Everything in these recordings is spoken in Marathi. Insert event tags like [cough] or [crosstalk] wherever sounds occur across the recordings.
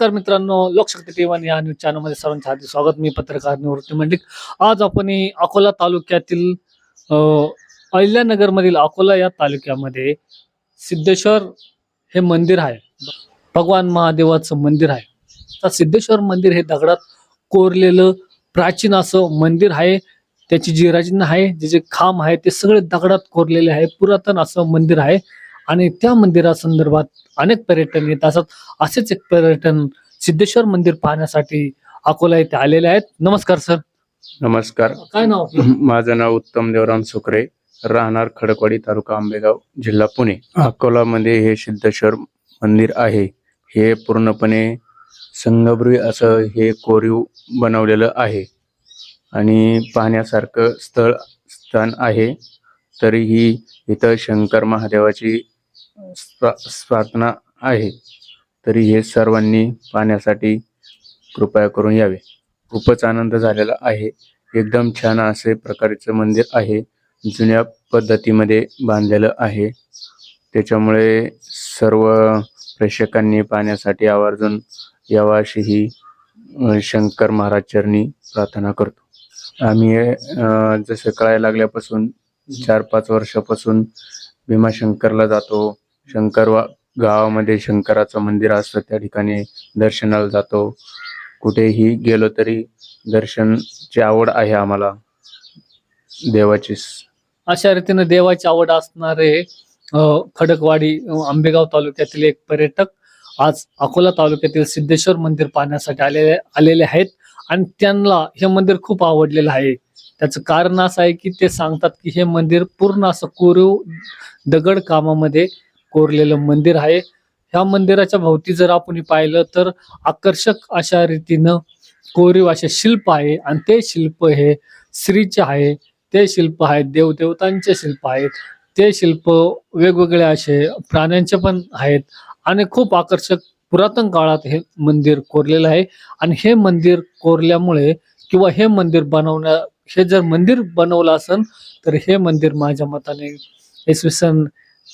नमस्कार मित्रांनो लोकशक्ती टीव्ही आणि या न्यूज चॅनलमध्ये सर्वांचे हार्दिक स्वागत. मी पत्रकार निवृत्ती मंडिक आज आपण अकोला तालुक्यातील अहिल्यानगरमधील अकोला या तालुक्यामध्ये सिद्धेश्वर हे मंदिर आहे. भगवान महादेवाचं मंदिर आहे. तर सिद्धेश्वर मंदिर हे दगडात कोरलेलं प्राचीन असं मंदिर आहे. त्याची जी रचना आहे जे जे खांब आहे ते सगळे दगडात कोरलेले आहे. पुरातन असं मंदिर आहे. आणि त्या मंदिरासंदर्भात अनेक पर्यटन येत असतात असेच एक पर्यटन सिद्धेश्वर मंदिर पाहण्यासाठी अकोला येथे आलेले आहेत. नमस्कार सर. नमस्कार. काय नाव आपलं? [clears throat] माझं नाव उत्तम देवराम सुकरे राहणार खडकवाडी तालुका आंबेगाव जिल्हा पुणे. अकोलामध्ये हे सिद्धेश्वर मंदिर आहे. हे पूर्णपणे संगब्रुई असं हे कोरीव बनवलेलं आहे. आणि पाहण्यासारखं स्थळ स्थान आहे. तरीही इथं शंकर महादेवाची प्रार्थना आहे. तरी हे सर्वांनी पाहण्यासाठी कृपया करून यावे. खूपच आनंद झालेला आहे. एकदम छान असे प्रकारचं मंदिर आहे. जुन्या पद्धतीमध्ये बांधलेलं आहे. त्याच्यामुळे सर्व प्रेक्षकांनी पाहण्यासाठी आवर्जून यावा अशी ही शंकर महाराज चरणी प्रार्थना करतो. आम्ही जसं कळायला लागल्यापासून चार पाच वर्षापासून भीमाशंकरला जातो. शंकर गावामध्ये शंकराचं मंदिर असतं त्या ठिकाणी दर्शनाला जातो. कुठेही गेलो तरी दर्शनची आवड आहे आम्हाला. देवाची अशा रीतीने देवाची आवड असणारे खडकवाडी आंबेगाव तालुक्यातील एक पर्यटक आज अकोला तालुक्यातील सिद्धेश्वर मंदिर पाहण्यासाठी आलेले आलेले आहेत आणि त्यांना हे मंदिर खूप आवडलेलं आहे. त्याचं कारण असं आहे की ते सांगतात की हे मंदिर पूर्ण असं कोरीव दगड कामामध्ये कोरलेलं मंदिर आहे. ह्या मंदिराच्या भोवती जर आपण पाहिलं तर आकर्षक अशा रीतीनं कोरीव असे शिल्प आहे आणि ते शिल्प हे श्रीचे आहे. ते शिल्प आहेत देवदेवतांचे शिल्प आहेत. ते शिल्प वेगवेगळे असे प्राण्यांचे पण आहेत आणि खूप आकर्षक पुरातन काळात हे मंदिर कोरलेलं आहे. आणि हे मंदिर कोरल्यामुळे किंवा हे मंदिर बनवण्या हे जर मंदिर बनवलं असेल तर हे मंदिर माझ्या मताने इसवी सन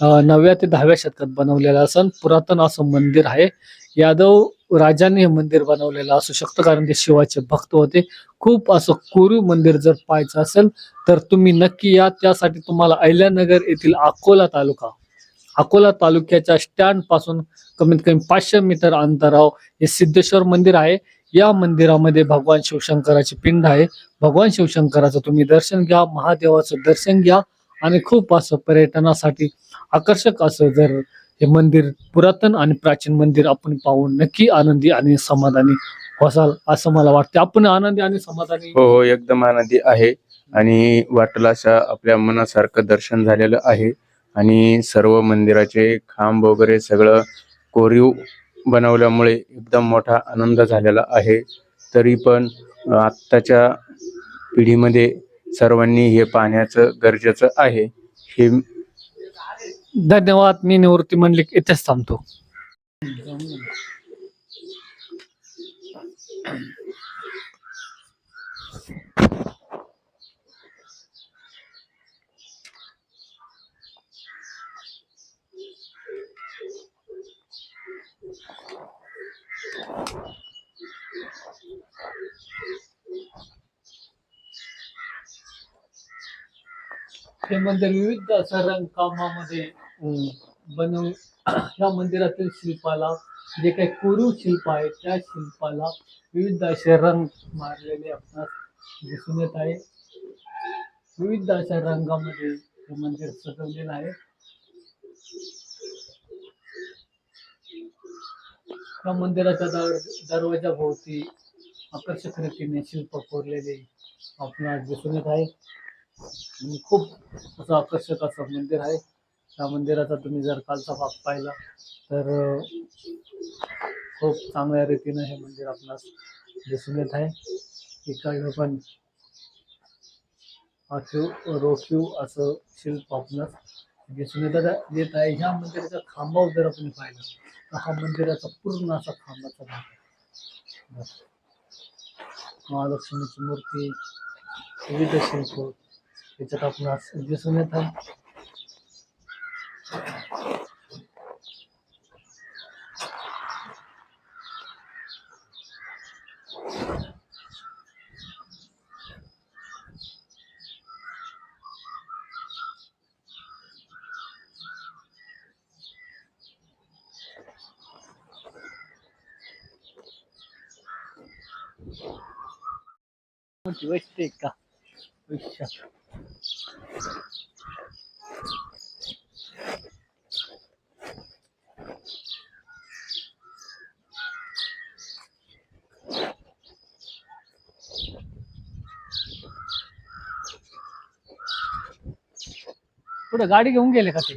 नवव्या ते दहाव्या शतकात बनवलेलं असं पुरातन असं मंदिर आहे. यादव राजांनी हे मंदिर बनवलेलं असू शकतं कारण ते शिवाचे भक्त होते. खूप असं कोरीव मंदिर जर पाहायचं असेल तर तुम्ही नक्की या. त्यासाठी तुम्हाला अहिल्यानगर येथील अकोला तालुका अकोला तालुक्याच्या स्टँडपासून कमीत कमी पाचशे मीटर अंतराव हे सिद्धेश्वर मंदिर आहे. या मंदिरामध्ये भगवान शिवशंकराची पिंड आहे. भगवान शिवशंकराचं तुम्ही दर्शन घ्या महादेवाचं दर्शन घ्या. आणि खूप असं पर्यटनासाठी आकर्षक असं जर हे मंदिर पुरातन आणि प्राचीन मंदिर आपण पाहून नक्की आनंदी आणि समाधानी व्हाल असं मला वाटतं. आपण आनंदी आणि समाधानी हो हो एकदम आनंदी आहे. आणि वाटलं असं आपल्या मनासारखं दर्शन झालेलं आहे. आणि सर्व मंदिराचे खांब वगैरे सगळं कोरीव बनवल्यामुळे एकदम मोठा आनंद झालेला आहे. तरी पण आत्ताच्या पिढीमध्ये सर्वांनी हे पाहण्याचं गरजेचं आहे. हे धन्यवाद. मी निवृत्ती मंडलिक इथेच थांबतो. हे मंदिर विविध अशा रंगकामामध्ये बनव [clears throat] या मंदिरातील शिल्पाला जे काही कोरीव शिल्प आहे त्या शिल्पाला विविध असे रंग मारलेले आपणास दिसून येत आहे. विविध अशा रंगामध्ये हे मंदिर सजवलेलं आहे. या मंदिराच्या दर दरवाजा भोवती आकर्षक रीतीने शिल्प कोरलेले आपणास दिसून येत आहे. आणि खूप असं आकर्षक असं मंदिर आहे. त्या मंदिराचा तुम्ही जर कालचा भाग पाहिला तर खूप चांगल्या रीतीनं हे मंदिर आपणास दिसून येत आहे. इकडं पण आखीव रोखीव असं शिल्प आपणास दिसून येतात येत आहे. ह्या मंदिराच्या खांबावर जर आपण पाहिलं तर हा मंदिराचा पूर्ण असा खांबाचा भाग आहे. महालक्ष्मीची मूर्ती विविध शिल्प याच्यात आपणास दिसून येत आहे मोठी वाटते का कुठं गाडी घेऊन गेले का ते?